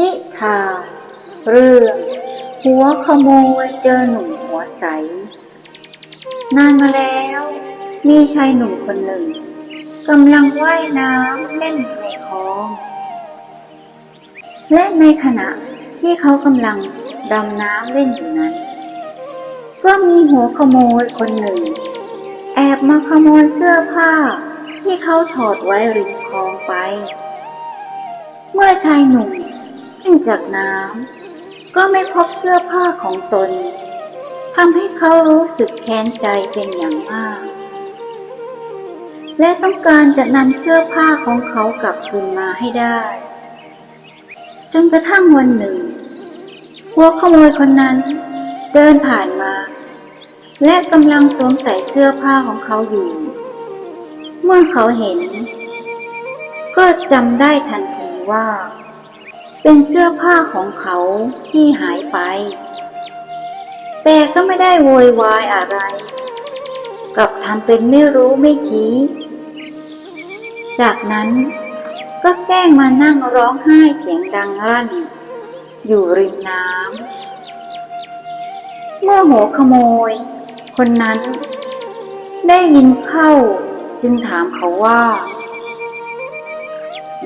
นิทา เรื่อง หัวขโมยเจอหนุ่มหัวใส นานมาแล้ว มีชายหนุ่มคนหนึ่งกำลังว่ายน้ำเล่นในคลอง และในขณะที่เขากำลังดำน้ำเล่นอยู่นั้น ก็มีหัวขโมยคนหนึ่ง แอบมาขโมยเสื้อผ้าที่เขาถอดไว้ริมคลองไป เมื่อชายหนุ่ม ขึ้นจากน้ำก็ไม่พบเสื้อผ้าของตนทำให้เขารู้สึกแค้นใจเป็นอย่างมาก และต้องการจะนำเสื้อผ้าของเขากลับคืนมาให้ได้ จนกระทั่งวันหนึ่งหัวขโมยคนนั้นเดินผ่านมา และกำลังสวมใส่เสื้อผ้าของเขาอยู่ เมื่อเขาเห็น ก็จำได้ทันทีว่า เป็นเสื้อผ้าของเขาที่หายไป แต่ก็ไม่ได้โวยวายอะไร กลับทำเป็นไม่รู้ไม่ชี้ จากนั้นก็แกล้งมานั่งร้องไห้เสียงดังรั่น อยู่ริมน้ำ เมื่อหัวขโมย คนนั้นได้ยินเข้าจึงถามเขาว่า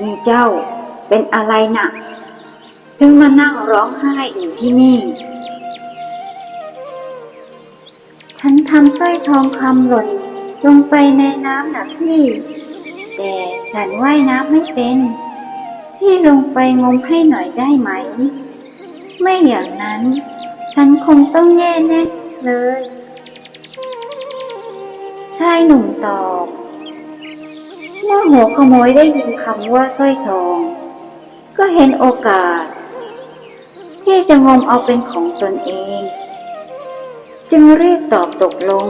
นี่เจ้าเป็นอะไรนะ่ะ ถึงมานั่งร้องไห้อยู่ที่นี่ ฉันทำสร้อยทองคำหล่นลงไปในน้ำนะพี่ แต่ฉันว่ายน้ำไม่เป็น พี่ลงไปงมให้หน่อยได้ไหม ไม่อย่างนั้น ฉันคงต้องแย่แน่เลยชายหนุ่มตอบเมื่อหัวขโมยได้ยินคำว่าสร้อยทอง ก็เห็นโอกาส ที่จะงมเอาเป็นของตนเอง จึงรีบตอบตกลง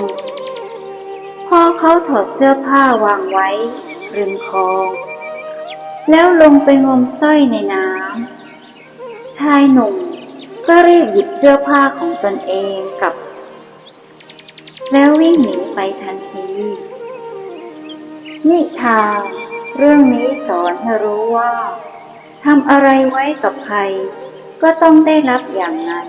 พอเขาถอดเสื้อผ้าวางไว้ ริมคลอง แล้วลงไปงมสร้อยในน้ำชายหนุ่มก็รีบหยิบเสื้อผ้าของตนเองกลับ แล้ววิ่งหนีไปทันที นิทานเรื่องนี้สอนให้รู้ว่าทำอะไรไว้กับใคร ก็ต้องได้รับอย่างนั้น